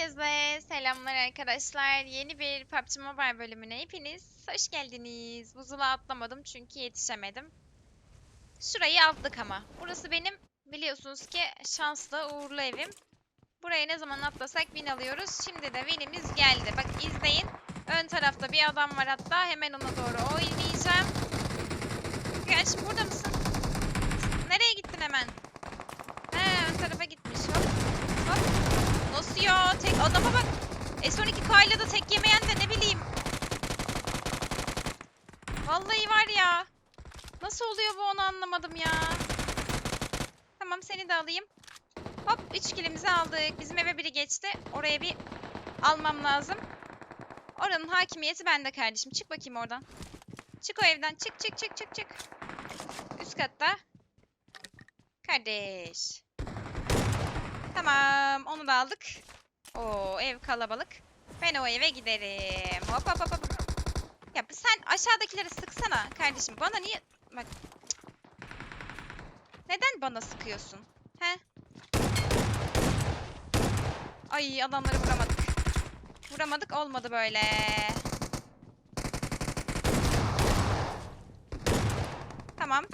Herkese selamlar arkadaşlar. Yeni bir PUBG Mobile bölümüne hepiniz hoş geldiniz. Buzula atlamadım çünkü yetişemedim. Şurayı aldık ama. Burası benim biliyorsunuz ki şanslı uğurlu evim. Buraya ne zaman atlasak win alıyoruz. Şimdi de winimiz geldi. Bak izleyin. Ön tarafta bir adam var hatta. Hemen ona doğru oynayacağım. Gerçi burada mısın? Nereye gittin hemen? He ön tarafa gitmiş. Hop. Hop. Nasıl ya? Tek adama bak. S12 Kayla da tek yemeyen de ne bileyim. Vallahi var ya. Nasıl oluyor bu onu anlamadım ya. Tamam seni de alayım. Hop 3 kilimizi aldık. Bizim eve biri geçti. Oraya bir almam lazım. Oranın hakimiyeti bende kardeşim. Çık bakayım oradan. Çık o evden. Çık çık çık çık çık. Üst katta. Kardeş. Tamam, onu da aldık. Oo, ev kalabalık. Ben o eve giderim. Hop hop hop hop. Ya sen aşağıdakileri sıksana kardeşim. Bana niye... Bak. Neden bana sıkıyorsun? He? Ay adamları vuramadık. Vuramadık olmadı böyle. Tamam.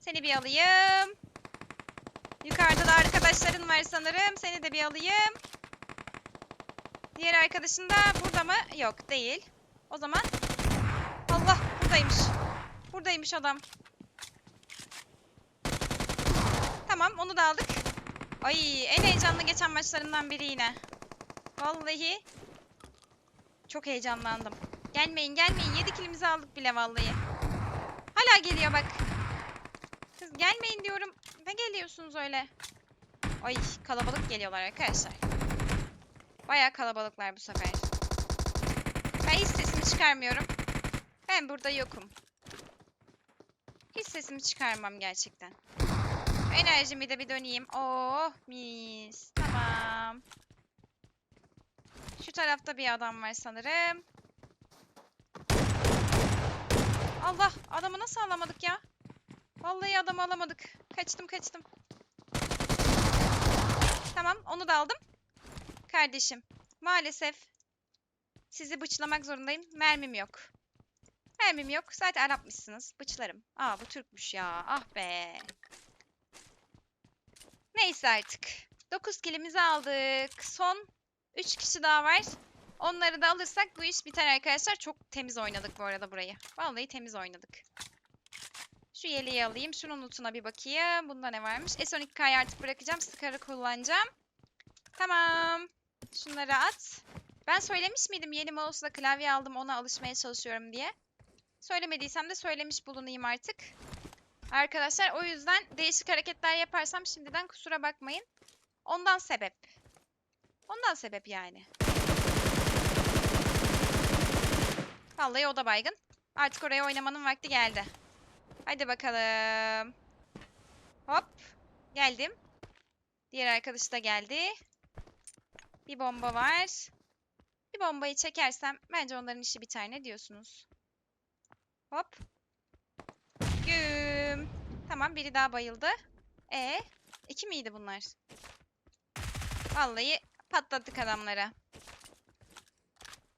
Seni bir alayım. Yukarıda da arkadaşların var sanırım. Seni de bir alayım. Diğer arkadaşın da burada mı? Yok değil. O zaman Allah buradaymış. Buradaymış adam. Tamam onu da aldık. Ay en heyecanlı geçen maçlarından biri yine. Vallahi çok heyecanlandım. Gelmeyin gelmeyin. 7 kilimizi aldık bile vallahi. Hala geliyor bak. Kız gelmeyin diyorum. Ne geliyorsunuz öyle? Ay kalabalık geliyorlar arkadaşlar. Baya kalabalıklar bu sefer. Ben hiç sesimi çıkarmıyorum. Ben burada yokum. Hiç sesimi çıkarmam gerçekten. Enerjimi de bir döneyim. Oh mis. Tamam. Şu tarafta bir adam var sanırım. Allah adamı nasıl alamadık ya? Vallahi adamı alamadık. Kaçtım kaçtım. Tamam onu da aldım. Kardeşim maalesef sizi bıçlamak zorundayım. Mermim yok. Mermim yok. Zaten Arapmışsınız. Bıçlarım. Aa bu Türkmüş ya. Ah be. Neyse artık. 9 kilimizi aldık. Son 3 kişi daha var. Onları da alırsak bu iş biter arkadaşlar. Çok temiz oynadık bu arada burayı. Vallahi temiz oynadık. Şu yeleği alayım. Şunun notuna bir bakayım. Bunda ne varmış? S12K'yı artık bırakacağım. Scar'ı kullanacağım. Tamam. Şunları at. Ben söylemiş miydim yeni mouse'la klavye aldım ona alışmaya çalışıyorum diye. Söylemediysem de söylemiş bulunayım artık. Arkadaşlar o yüzden değişik hareketler yaparsam şimdiden kusura bakmayın. Ondan sebep. Ondan sebep yani. Vallahi o da baygın. Artık oraya oynamanın vakti geldi. Hadi bakalım. Hop. Geldim. Diğer arkadaşı da geldi. Bir bomba var. Bir bombayı çekersem bence onların işi biter. Ne diyorsunuz? Hop. Güm. Tamam biri daha bayıldı. E iki miydi bunlar? Vallahi patlattık adamlara.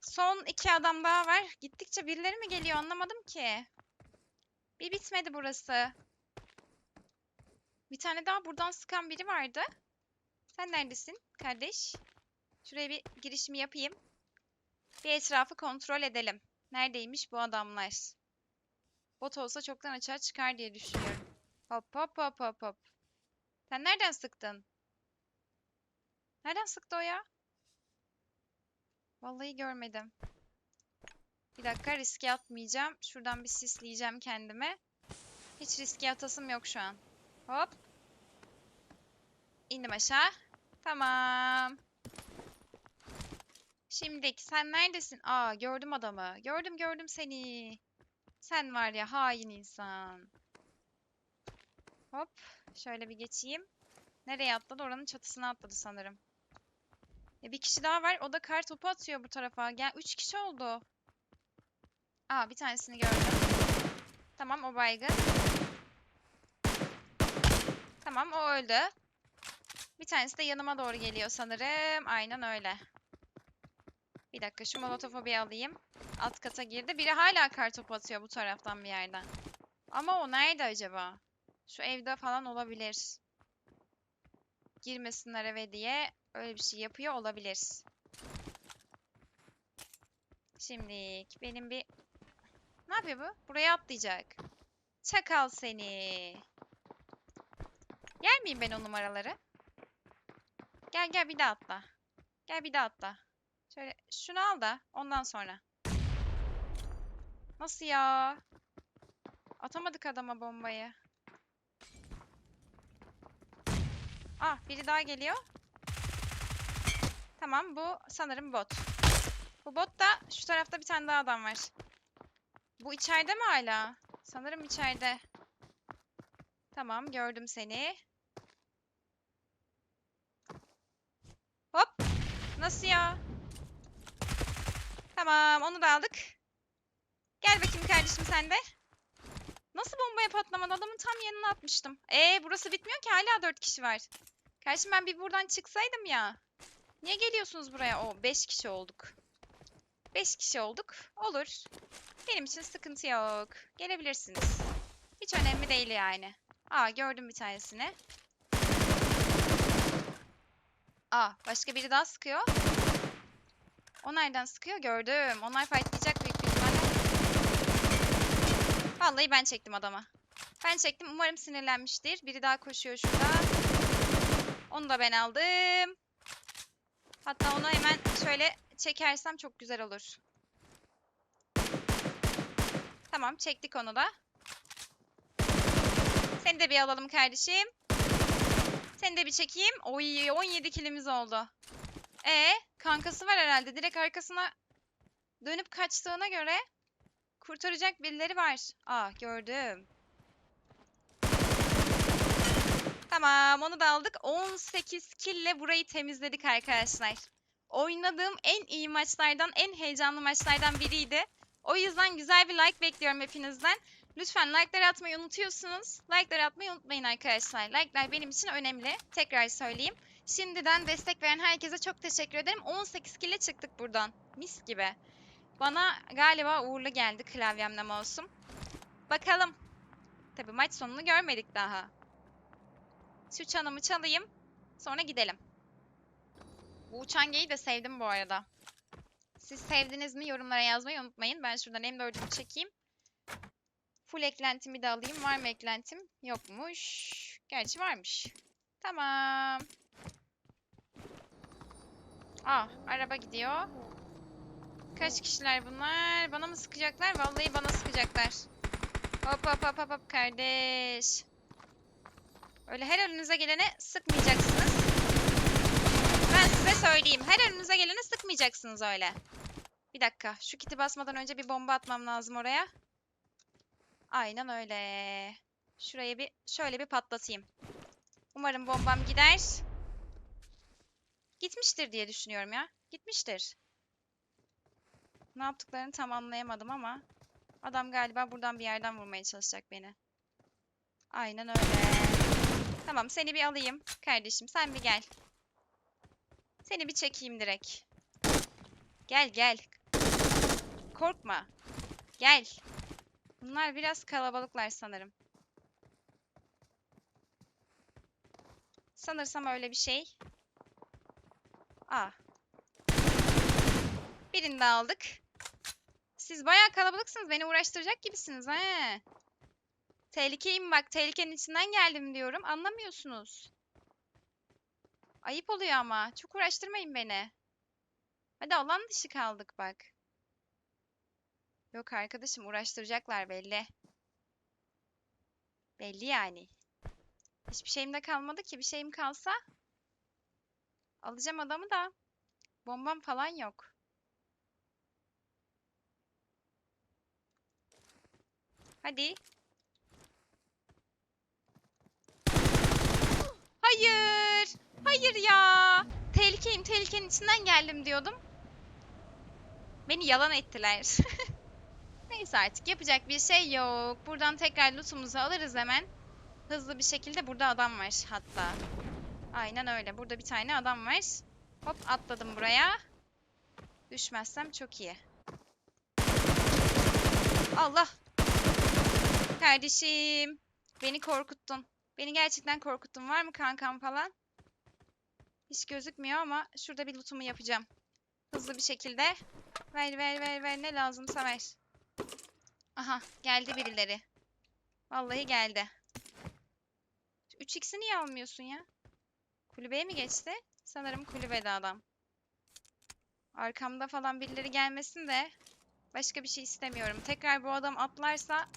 Son iki adam daha var. Gittikçe birileri mi geliyor anlamadım ki. Bir bitmedi burası. Bir tane daha buradan sıkan biri vardı. Sen neredesin kardeş? Şuraya bir girişimi yapayım. Bir etrafı kontrol edelim. Neredeymiş bu adamlar? Bot olsa çoktan açığa çıkar diye düşünüyorum. Hop hop hop hop hop. Sen nereden sıktın? Nereden sıktı o ya? Vallahi görmedim. Bir dakika riske atmayacağım. Şuradan bir sisleyeceğim kendime. Hiç riske atasım yok şu an. Hop. İndim aşağı. Tamam. Şimdiki sen neredesin? Aa gördüm adamı. Gördüm gördüm seni. Sen var ya hain insan. Hop. Şöyle bir geçeyim. Nereye atladı? Oranın çatısına atladı sanırım. E, bir kişi daha var. O da kar topu atıyor bu tarafa. Gel, üç kişi oldu. Aa bir tanesini gördüm. Tamam o baygın. Tamam o öldü. Bir tanesi de yanıma doğru geliyor sanırım. Aynen öyle. Bir dakika şu molotofu bir alayım. Alt kata girdi. Biri hala kartopu atıyor bu taraftan bir yerden. Ama o nerede acaba? Şu evde falan olabilir. Girmesinler eve diye öyle bir şey yapıyor olabilir. Şimdilik benim bir... Ne yapıyor bu? Buraya atlayacak. Çakal seni. Yer miyim ben o numaraları? Gel gel bir daha atla. Gel bir daha atla. Şöyle şunu al da ondan sonra. Nasıl ya? Atamadık adama bombayı. Ah biri daha geliyor. Tamam bu sanırım bot. Bu bot da şu tarafta bir tane daha adam var. Bu içeride mi hala? Sanırım içeride. Tamam gördüm seni. Hop. Nasıl ya? Tamam onu da aldık. Gel bakayım kardeşim sen de. Nasıl bombaya patlamadı? Adamın tam yanına atmıştım. Ee burası bitmiyor ki hala 4 kişi var. Kardeşim ben bir buradan çıksaydım ya. Niye geliyorsunuz buraya? O 5 kişi olduk. 5 kişi olduk. Olur. Benim için sıkıntı yok. Gelebilirsiniz. Hiç önemli değil yani. Aa gördüm bir tanesini. Aa başka biri daha sıkıyor. O nereden sıkıyor? Gördüm. Onlar fightlayacak büyük bir ihtimalle. Vallahi ben çektim adama. Ben çektim. Umarım sinirlenmiştir. Biri daha koşuyor şurada. Onu da ben aldım. Hatta onu hemen şöyle çekersem çok güzel olur. Tamam çektik onu da. Seni de bir alalım kardeşim. Seni de bir çekeyim. Oy 17 kilimiz oldu. E kankası var herhalde. Direkt arkasına dönüp kaçtığına göre kurtaracak birileri var. Aa gördüm. Tamam onu da aldık. 18 kille burayı temizledik arkadaşlar. Oynadığım en iyi maçlardan, en heyecanlı maçlardan biriydi. O yüzden güzel bir like bekliyorum hepinizden. Lütfen like'ları atmayı unutuyorsunuz. Like'ları atmayı unutmayın arkadaşlar. Like'lar benim için önemli. Tekrar söyleyeyim. Şimdiden destek veren herkese çok teşekkür ederim. 18 kille çıktık buradan. Mis gibi. Bana galiba uğurlu geldi klavyemle mouse'um. Bakalım. Tabi maç sonunu görmedik daha. Şu çanımı çalayım. Sonra gidelim. Bu uçan geyi de sevdim bu arada. Siz sevdiniz mi yorumlara yazmayı unutmayın. Ben şuradan M4'ümü çekeyim. Full eklentimi de alayım. Var mı eklentim? Yokmuş. Gerçi varmış. Tamam. Aa, araba gidiyor. Kaç kişiler bunlar? Bana mı sıkacaklar? Vallahi bana sıkacaklar. Hop hop hop hop hop kardeş. Öyle her önünüze gelene sıkmayacaksınız. Size söyleyeyim. Her önünüze gelene sıkmayacaksınız öyle. Bir dakika. Şu kiti basmadan önce bir bomba atmam lazım oraya. Aynen öyle. Şuraya bir şöyle bir patlatayım. Umarım bombam gider. Gitmiştir diye düşünüyorum ya. Gitmiştir. Ne yaptıklarını tam anlayamadım ama adam galiba buradan bir yerden vurmaya çalışacak beni. Aynen öyle. Tamam seni bir alayım kardeşim. Sen bir gel. Seni bir çekeyim direkt. Gel gel. Korkma. Gel. Bunlar biraz kalabalıklar sanırım. Sanırsam öyle bir şey. Aa. Birini de aldık. Siz bayağı kalabalıksınız. Beni uğraştıracak gibisiniz he. Tehlikeyim bak. Tehlikenin içinden geldim diyorum. Anlamıyorsunuz. Ayıp oluyor ama. Çok uğraştırmayın beni. Hadi alan dışı kaldık bak. Yok arkadaşım uğraştıracaklar belli. Belli yani. Hiçbir şeyim de kalmadı ki. Bir şeyim kalsa alacağım adamı da. Bombam falan yok. Hadi. Hayır. Hayır ya. Tehlikeyim, tehlikenin içinden geldim diyordum. Beni yalan ettiler. Neyse artık yapacak bir şey yok. Buradan tekrar lootumuzu alırız hemen. Hızlı bir şekilde burada adam var hatta. Aynen öyle. Burada bir tane adam var. Hop atladım buraya. Düşmezsem çok iyi. Allah. Kardeşim. Beni korkuttun. Beni gerçekten korkuttun. Var mı kankam falan? Hiç gözükmüyor ama şurada bir lootumu yapacağım. Hızlı bir şekilde. Ver ver ver ver ne lazımsa ver. Aha geldi birileri. Vallahi geldi. 3x'i niye almıyorsun ya? Kulübeye mi geçti? Sanırım kulübede adam. Arkamda falan birileri gelmesin de başka bir şey istemiyorum. Tekrar bu adam atlarsa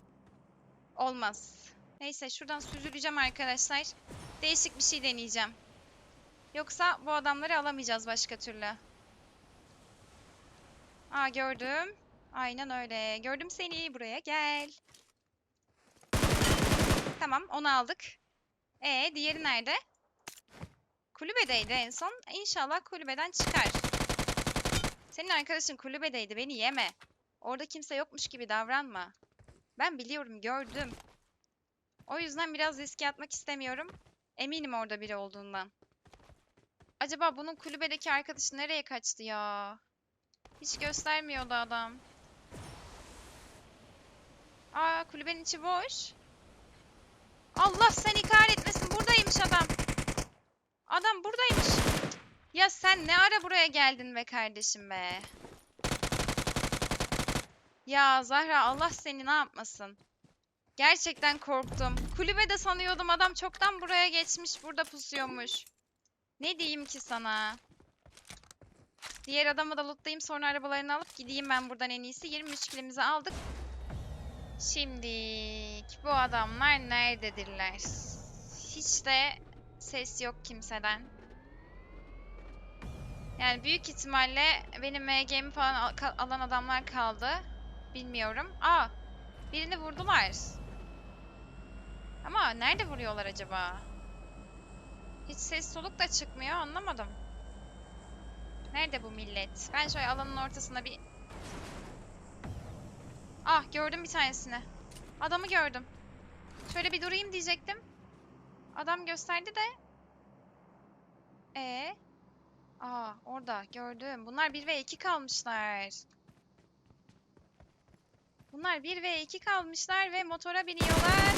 olmaz. Neyse şuradan süzüleceğim arkadaşlar. Değişik bir şey deneyeceğim. Yoksa bu adamları alamayacağız başka türlü. Aa gördüm. Aynen öyle. Gördüm seni. Buraya gel. Tamam onu aldık. E diğeri nerede? Kulübedeydi en son. İnşallah kulübeden çıkar. Senin arkadaşın kulübedeydi. Beni yeme. Orada kimse yokmuş gibi davranma. Ben biliyorum, gördüm. O yüzden biraz riske atmak istemiyorum. Eminim orada biri olduğundan. Acaba bunun kulübedeki arkadaşı nereye kaçtı ya? Hiç göstermiyordu adam. Aa kulübenin içi boş. Allah seni kahretmesin. Buradaymış adam. Adam buradaymış. Ya sen ne ara buraya geldin be kardeşim be. Ya Zahra Allah seni ne yapmasın. Gerçekten korktum. Kulübede sanıyordum adam çoktan buraya geçmiş burada pusuyormuş. Ne diyeyim ki sana? Diğer adamı da lootlayayım sonra arabalarını alıp gideyim ben buradan en iyisi. 23 kilimizi aldık. Şimdi bu adamlar nerededirler? Hiç de ses yok kimseden. Yani büyük ihtimalle benim MG'mi falan al- alan adamlar kaldı. Bilmiyorum. Aa, birini vurdular. Ama nerede vuruyorlar acaba? Hiç ses soluk da çıkmıyor anlamadım. Nerede bu millet? Ben şöyle alanın ortasına bir... Ah gördüm bir tanesini. Adamı gördüm. Şöyle bir durayım diyecektim. Adam gösterdi de. E. Aa orada gördüm. Bunlar 1 ve 2 kalmışlar. Bunlar 1 ve 2 kalmışlar ve motora biniyorlar.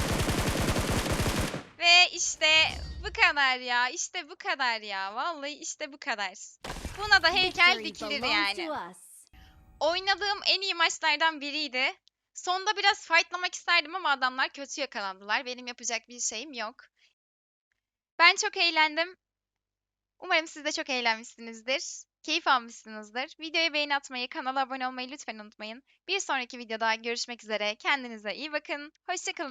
Ve işte bu kadar ya. İşte bu kadar ya. Vallahi işte bu kadar. Buna da heykel dikilir yani. Oynadığım en iyi maçlardan biriydi. Sonda biraz fightlamak isterdim ama adamlar kötü yakalandılar. Benim yapacak bir şeyim yok. Ben çok eğlendim. Umarım siz de çok eğlenmişsinizdir. Keyif almışsınızdır. Videoya beğeni atmayı, kanala abone olmayı lütfen unutmayın. Bir sonraki videoda görüşmek üzere. Kendinize iyi bakın. Hoşçakalın.